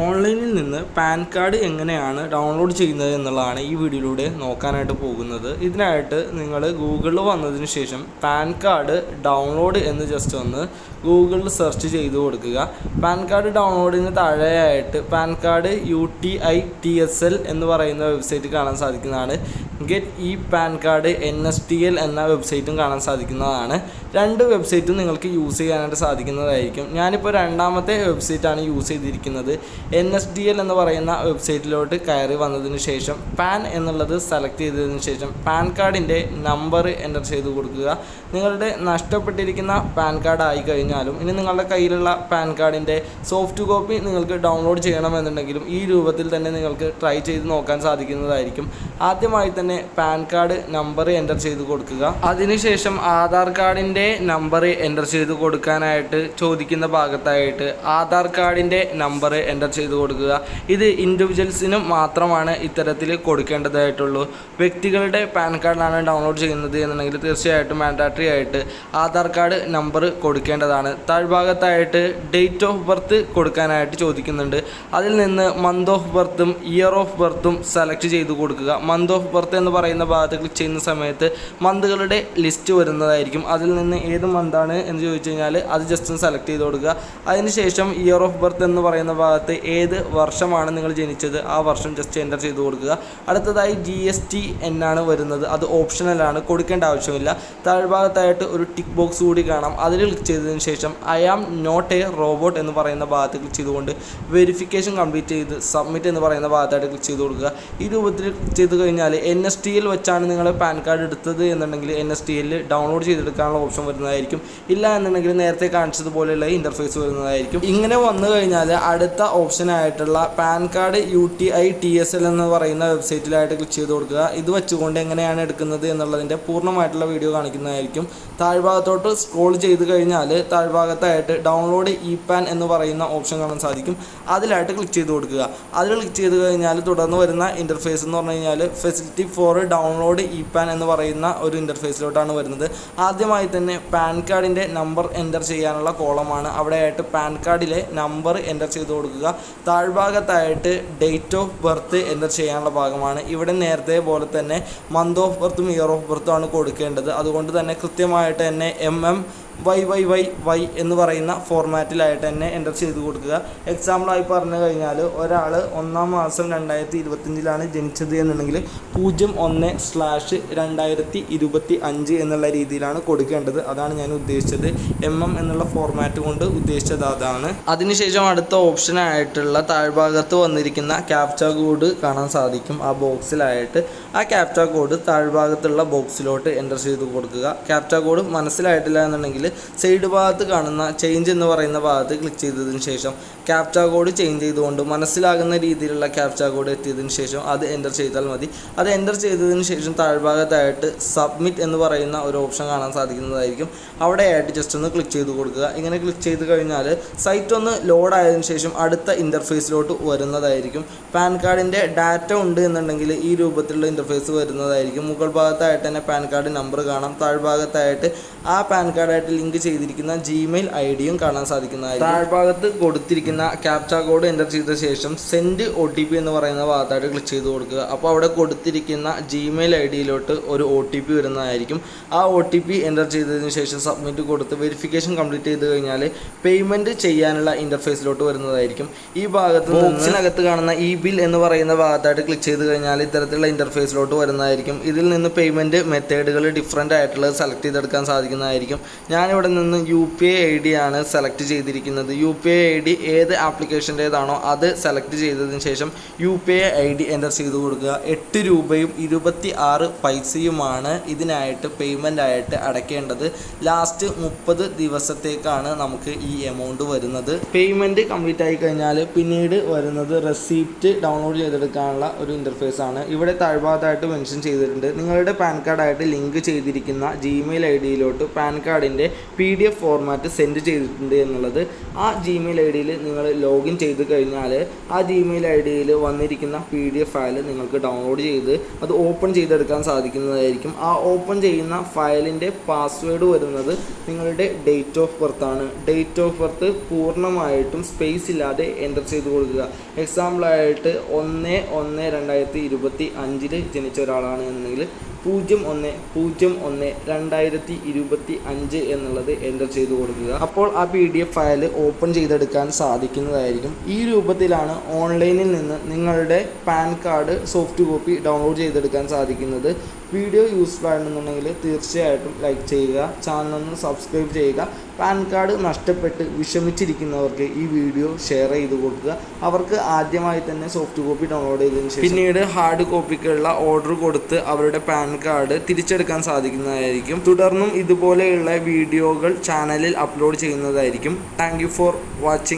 ഓൺലൈനിൽ നിന്ന് pan card എങ്ങനെയാണ് ഡൗൺലോഡ് ചെയ്യുന്നത് എന്നുള്ളതാണ് ഈ വീഡിയോയിലൂടെ നോക്കാനായിട്ട് പോകുന്നത്. ഇതിനായിട്ട് നിങ്ങൾ ഗൂഗിളിൽ വന്നതിന് ശേഷം പാൻ കാർഡ് ഡൗൺലോഡ് എന്ന് ജസ്റ്റ് ഒന്ന് ഗൂഗിളിൽ സെർച്ച് ചെയ്ത് കൊടുക്കുക. പാൻ കാർഡ് ഡൗൺലോഡിന് താഴെയായിട്ട് PAN card U T I T S L എന്ന് പറയുന്ന വെബ്സൈറ്റ് കാണാൻ സാധിക്കുന്നതാണ്. Get e PAN card N S T L എന്ന വെബ്സൈറ്റും കാണാൻ സാധിക്കുന്നതാണ്. രണ്ട് വെബ്സൈറ്റും നിങ്ങൾക്ക് യൂസ് ചെയ്യാനായിട്ട് സാധിക്കുന്നതായിരിക്കും. ഞാനിപ്പോൾ രണ്ടാമത്തെ വെബ്സൈറ്റാണ് യൂസ് ചെയ്തിരിക്കുന്നത്. എൻ എസ് ഡി എൽ എന്ന് പറയുന്ന വെബ്സൈറ്റിലോട്ട് കയറി വന്നതിന് ശേഷം പാൻ എന്നുള്ളത് സെലക്ട് ചെയ്തതിന് ശേഷം പാൻ കാർഡിന്റെ നമ്പർ എന്റർ ചെയ്ത് കൊടുക്കുക. നിങ്ങളുടെ നഷ്ടപ്പെട്ടിരിക്കുന്ന പാൻ കാർഡ് ആയി കഴിഞ്ഞാലും ഇനി നിങ്ങളുടെ കയ്യിലുള്ള പാൻ കാർഡിന്റെ സോഫ്റ്റ് കോപ്പി നിങ്ങൾക്ക് ഡൗൺലോഡ് ചെയ്യണമെന്നുണ്ടെങ്കിലും ഈ രൂപത്തിൽ തന്നെ നിങ്ങൾക്ക് ട്രൈ ചെയ്ത് നോക്കാൻ സാധിക്കുന്നതായിരിക്കും. ആദ്യമായി തന്നെ പാൻ കാർഡ് നമ്പർ എന്റർ ചെയ്ത് കൊടുക്കുക. അതിനുശേഷം ആധാർ കാർഡിന്റെ നമ്പർ എന്റർ ചെയ്ത് കൊടുക്കാനായിട്ട് ചോദിക്കുന്ന ഭാഗത്തായിട്ട് ആധാർ കാർഡിന്റെ നമ്പർ എന്റർ ചെയ്ത് കൊടുക്കുക. ഇത് ഇൻഡിവിജ്വൽസിനും മാത്രമാണ് ഇത്തരത്തിൽ കൊടുക്കേണ്ടതായിട്ടുള്ളൂ. വ്യക്തികളുടെ പാൻ കാർഡാണ് ഡൗൺലോഡ് ചെയ്യുന്നത് എന്നുണ്ടെങ്കിൽ തീർച്ചയായിട്ടും മാൻഡാറ്ററി ആയിട്ട് ആധാർ കാർഡ് നമ്പർ കൊടുക്കേണ്ടതാണ്. താഴ്ഭാഗത്തായിട്ട് ഡേറ്റ് ഓഫ് ബർത്ത് കൊടുക്കാനായിട്ട് ചോദിക്കുന്നുണ്ട്. അതിൽ നിന്ന് മന്ത് ഓഫ് ബർത്തും ഇയർ ഓഫ് ബർത്തും സെലക്ട് ചെയ്ത് കൊടുക്കുക. മന്ത് ഓഫ് ബർത്ത് എന്ന് പറയുന്ന ഭാഗത്ത് ക്ലിക്ക് ചെയ്യുന്ന സമയത്ത് മന്തുകളുടെ ലിസ്റ്റ് വരുന്നതായിരിക്കും. അതിൽ നിന്ന് ഏത് മന്താണ് എന്ന് ചോദിച്ചു കഴിഞ്ഞാൽ അത് ജസ്റ്റ് ഒന്ന് സെലക്ട് ചെയ്ത് കൊടുക്കുക. അതിനുശേഷം ഇയർ ഓഫ് ബർത്ത് എന്ന് പറയുന്ന ഭാഗത്ത് ഏത് വർഷമാണ് നിങ്ങൾ ജനിച്ചത്? ആ വർഷം ജസ്റ്റ് എന്റർ ചെയ്ത് കൊടുക്കുക. അടുത്തതായി ജി എസ് ടി എന്നാണ് വരുന്നത്. അത് ഓപ്ഷണലാണ് കൊടുക്കേണ്ട ആവശ്യമില്ല. താഴ്ഭാഗത്തായിട്ട് ഒരു ടിക്ക് ബോക്സ് കൂടി കാണാം. അതിൽ ക്ലിക്ക് ചെയ്തതിന് ശേഷം I am not a robot എന്ന് പറയുന്ന ഭാഗത്ത് ക്ലിക്ക് ചെയ്തുകൊണ്ട് വെരിഫിക്കേഷൻ കംപ്ലീറ്റ് ചെയ്ത് സബ്മിറ്റ് എന്ന് പറയുന്ന ഭാഗത്തായിട്ട് ക്ലിക്ക് ചെയ്ത് കൊടുക്കുക. ഈ രൂപത്തിൽ ക്ലിക്ക് ചെയ്ത് കഴിഞ്ഞാൽ എൻ എസ് ടി എൽ വെച്ചാണ് നിങ്ങൾ പാൻ കാർഡ് എടുത്തത് എന്നുണ്ടെങ്കിൽ എൻ എസ് ടി എല്ലിൽ ഡൗൺലോഡ് ചെയ്തെടുക്കാനുള്ള ഓപ്ഷൻ വരുന്നതായിരിക്കും. ഇല്ല എന്നുണ്ടെങ്കിൽ നേരത്തെ കാണിച്ചതുപോലെയുള്ള ഇന്റർഫേസ് വരുന്നതായിരിക്കും. ഇങ്ങനെ വന്നു കഴിഞ്ഞാൽ അടുത്ത ഓപ്ഷൻ ആയിട്ടുള്ള PAN card U T I T S L എന്ന് പറയുന്ന വെബ്സൈറ്റിലായിട്ട് ക്ലിക്ക് ചെയ്ത് കൊടുക്കുക. ഇത് വെച്ചുകൊണ്ട് എങ്ങനെയാണ് എടുക്കുന്നത് എന്നുള്ളതിന്റെ പൂർണമായിട്ടുള്ള വീഡിയോ കാണിക്കുന്നതായിരിക്കും. താഴ്ഭാഗത്തോട്ട് സ്ക്രോൾ ചെയ്ത് കഴിഞ്ഞാൽ താഴ്ഭാഗത്തായിട്ട് ഡൗൺലോഡ് ഇ പാൻ എന്ന് പറയുന്ന ഓപ്ഷൻ കാണാൻ സാധിക്കും. അതിലായിട്ട് ക്ലിക്ക് ചെയ്ത് കൊടുക്കുക. അതിൽ ക്ലിക്ക് ചെയ്ത് കഴിഞ്ഞാൽ തുടർന്ന് വരുന്ന ഇന്റർഫേസ് എന്ന് പറഞ്ഞു കഴിഞ്ഞാൽ facility for download e PAN എന്ന് പറയുന്ന ഒരു ഇന്റർഫേസിലോട്ടാണ് വരുന്നത്. ആദ്യമായി തന്നെ പാൻ കാർഡിന്റെ നമ്പർ എന്റർ ചെയ്യാനുള്ള കോളമാണ്. അവിടെയായിട്ട് പാൻ കാർഡിലെ നമ്പർ എന്റർ ചെയ്ത് കൊടുക്കുക. താഴ്ഭാഗത്തായിട്ട് ഡേറ്റ് ഓഫ് ബർത്ത് എന്റർ ചെയ്യാനുള്ള ഭാഗമാണ്. ഇവിടെ നേരത്തെ പോലെ തന്നെ മന്ത് ഓഫ് ബർത്തും ഇയർ ഓഫ് ബർത്തും ആണ് കൊടുക്കേണ്ടത്. അതുകൊണ്ട് തന്നെ കൃത്യമായിട്ട് തന്നെ M M Y Y Y Y എന്ന് പറയുന്ന ഫോർമാറ്റിലായിട്ട് തന്നെ എന്റർ ചെയ്ത് കൊടുക്കുക. എക്സാമ്പിളായി പറഞ്ഞു കഴിഞ്ഞാൽ ഒരാൾ ഒന്നാം മാസം രണ്ടായിരത്തി ഇരുപത്തഞ്ചിലാണ് ജനിച്ചത് എന്നുണ്ടെങ്കിൽ പൂജ്യം ഒന്ന് സ്ലാഷ് രണ്ടായിരത്തി ഇരുപത്തി അഞ്ച് എന്നുള്ള രീതിയിലാണ് കൊടുക്കേണ്ടത്. അതാണ് ഞാൻ ഉദ്ദേശിച്ചത്. എം എം എന്നുള്ള ഫോർമാറ്റ് കൊണ്ട് ഉദ്ദേശിച്ചത് അതാണ്. അതിനുശേഷം അടുത്ത ഓപ്ഷനായിട്ടുള്ള താഴ്ഭാഗത്ത് വന്നിരിക്കുന്ന ക്യാപ്ച കോഡ് കാണാൻ സാധിക്കും ആ ബോക്സിലായിട്ട് ആ ക്യാപ്ച കോഡ് താഴ്ഭാഗത്തുള്ള ബോക്സിലോട്ട് എന്റർ ചെയ്ത് കൊടുക്കുക. ക്യാപ്ച കോഡ് മനസ്സിലായിട്ടില്ല എന്നുണ്ടെങ്കിൽ സൈഡ് ഭാഗത്ത് കാണുന്ന ചേഞ്ച് എന്ന് പറയുന്ന ഭാഗത്ത് ക്ലിക്ക് ചെയ്തതിന് ശേഷം ക്യാപ്ച കോഡ് ചേഞ്ച് ചെയ്തുകൊണ്ട് മനസ്സിലാകുന്ന രീതിയിലുള്ള ക്യാപ്ച കോഡ് എത്തിയതിന് ശേഷം അത് എന്റർ ചെയ്താൽ മതി. അത് എന്റർ ചെയ്തതിന് ശേഷം താഴ്ഭാഗത്തായിട്ട് സബ്മിറ്റ് എന്ന് പറയുന്ന ഒരു ഓപ്ഷൻ കാണാൻ സാധിക്കുന്നതായിരിക്കും. അവിടെയായിട്ട് ജസ്റ്റ് ഒന്ന് ക്ലിക്ക് ചെയ്ത് കൊടുക്കുക. ഇങ്ങനെ ക്ലിക്ക് ചെയ്ത് കഴിഞ്ഞാൽ സൈറ്റ് ഒന്ന് ലോഡ് ആയതിനു ശേഷം അടുത്ത ഇന്റർഫേസിലോട്ട് വരുന്നതായിരിക്കും. പാൻ കാർഡിന്റെ ഡാറ്റ ഉണ്ട് എന്നുണ്ടെങ്കിൽ ഈ രൂപത്തിലുള്ള ഇന്റർഫേസ് വരുന്നതായിരിക്കും. മുകൾ ഭാഗത്തായിട്ട് തന്നെ പാൻ കാർഡ് നമ്പർ കാണാം. താഴ്ഭാഗത്തായിട്ട് ആ പാൻ കാർഡായിട്ട് ലിങ്ക് ചെയ്തിരിക്കുന്ന ജിമെയിൽ ഐ ഡിയും കാണാൻ സാധിക്കുന്നതായിരിക്കും. താഴ്ഭാഗത്ത് കൊടുത്തിരിക്കുന്ന ക്യാപ്ച കോഡ് എന്റർ ചെയ്ത ശേഷം സെൻഡ് ഒ ടി പി എന്ന് പറയുന്ന ഭാഗത്തായിട്ട് ക്ലിക്ക് ചെയ്ത് കൊടുക്കുക. അപ്പോൾ അവിടെ കൊടുത്തിരിക്കുന്ന ജിമെയിൽ ഐ ഡിയിലോട്ട് ഒരു ഒ ടി പി വരുന്നതായിരിക്കും. ആ ഒ ടി പി എന്റർ ചെയ്തതിന് ശേഷം സബ്മിറ്റ് കൊടുത്ത് വെരിഫിക്കേഷൻ കംപ്ലീറ്റ് ചെയ്ത് കഴിഞ്ഞാൽ പേയ്മെന്റ് ചെയ്യാനുള്ള ഇന്റർഫേസിലോട്ട് വരുന്നതായിരിക്കും. ഈ ഭാഗത്ത് ബോക്സിനകത്ത് കാണുന്ന ഇ ബിൽ എന്ന് പറയുന്ന ഭാഗത്തായിട്ട് ക്ലിക്ക് ചെയ്ത് കഴിഞ്ഞാൽ ഇത്തരത്തിലുള്ള ഇന്റർഫേസിലോട്ട് വരുന്നതായിരിക്കും. ഇതിൽ നിന്ന് പേയ്മെന്റ് മെത്തേഡുകൾ ഡിഫറെന്റ് ആയിട്ടുള്ളത് സെലക്ട് ചെയ്തെടുക്കാൻ സാധിക്കുന്നതായിരിക്കും. ഞാനിവിടെ നിന്ന് U P I I D ആണ് സെലക്ട് ചെയ്തിരിക്കുന്നത്. U P I I D ഏത് ആപ്ലിക്കേഷന്റേതാണോ അത് സെലക്ട് ചെയ്തതിന് ശേഷം U P I I D enter ചെയ്ത് കൊടുക്കുക. എട്ട് രൂപയും ഇരുപത്തി ആറ് പൈസയുമാണ് ഇതിനായിട്ട് പേയ്മെന്റ് ആയിട്ട് അടയ്ക്കേണ്ടത്. ലാസ്റ്റ് മുപ്പത് ദിവസത്തേക്കാണ് നമുക്ക് ഈ എമൗണ്ട് വരുന്നത്. പേയ്മെന്റ് കംപ്ലീറ്റ് ആയി കഴിഞ്ഞാൽ പിന്നീട് വരുന്നത് റെസീപ്റ്റ് ഡൗൺലോഡ് ചെയ്തെടുക്കാനുള്ള ഒരു ഇന്റർഫേസ് ആണ്. ഇവിടെ താഴ്ഭാഗത്തായിട്ട് മെൻഷൻ ചെയ്തിട്ടുണ്ട്. നിങ്ങളുടെ പാൻ കാർഡായിട്ട് ലിങ്ക് ചെയ്തിരിക്കുന്ന ജിമെയിൽ ഐ ഡിയിലോട്ട് പാൻ കാർഡിന്റെ P D F format send ചെയ്തിട്ടുണ്ട് എന്നുള്ളത് ആ ജിമെയിൽ ഐ ഡിയിൽ നിങ്ങൾ ലോഗിൻ ചെയ്ത് കഴിഞ്ഞാൽ ആ ജിമെയിൽ ഐ ഡിയിൽ വന്നിരിക്കുന്ന പി ഡി എഫ് ഫയൽ നിങ്ങൾക്ക് ഡൗൺലോഡ് ചെയ്ത് അത് ഓപ്പൺ ചെയ്തെടുക്കാൻ സാധിക്കുന്നതായിരിക്കും. ആ ഓപ്പൺ ചെയ്യുന്ന ഫയലിന്റെ പാസ്വേഡ് വരുന്നത് നിങ്ങളുടെ ഡേറ്റ് ഓഫ് ബർത്ത് ആണ്. ഡേറ്റ് ഓഫ് ബർത്ത് പൂർണമായിട്ടും സ്പേസ് ഇല്ലാതെ എന്റർ ചെയ്ത് കൊടുക്കുക. എക്സാമ്പിളായിട്ട് ഒന്ന് ഒന്ന് രണ്ടായിരത്തി ഇരുപത്തി അഞ്ചിൽ ജനിച്ച ഒരാളാണ് എന്നുണ്ടെങ്കിൽ പൂജ്യം ഒന്ന് പൂജ്യം ഒന്ന് രണ്ടായിരത്തി ഇരുപത്തി അഞ്ച് എന്നുള്ളത് എന്റർ ചെയ്ത് കൊടുക്കുക. അപ്പോൾ ആ P D F file open ചെയ്തെടുക്കാൻ സാധിക്കുന്നതായിരിക്കും. ഈ രൂപത്തിലാണ് ഓൺലൈനിൽ നിന്ന് നിങ്ങളുടെ PAN card soft copy download ചെയ്തെടുക്കാൻ സാധിക്കുന്നത്. വീഡിയോ യൂസ്ഫുൾ ആണെന്നുണ്ടെങ്കിൽ തീർച്ചയായിട്ടും ലൈക്ക് ചെയ്യുക ചാനൽ ഒന്ന് സബ്സ്ക്രൈബ് ചെയ്യുക പാൻ കാർഡ് നഷ്ടപ്പെട്ട് വിഷമിച്ചിരിക്കുന്നവർക്ക് ഈ വീഡിയോ ഷെയർ ചെയ്ത് കൊടുക്കുക. അവർക്ക് ആദ്യമായി തന്നെ സോഫ്റ്റ് കോപ്പി ഡൗൺലോഡ് ചെയ്തതിന് ശേഷം പിന്നീട് ഹാർഡ് കോപ്പിക്കുള്ള ഓർഡർ കൊടുത്ത് അവരുടെ പാൻ കാർഡ് തിരിച്ചെടുക്കാൻ സാധിക്കുന്നതായിരിക്കും. തുടർന്നും ഇതുപോലെയുള്ള വീഡിയോകൾ ചാനലിൽ അപ്ലോഡ് ചെയ്യുന്നതായിരിക്കും. Thank for watching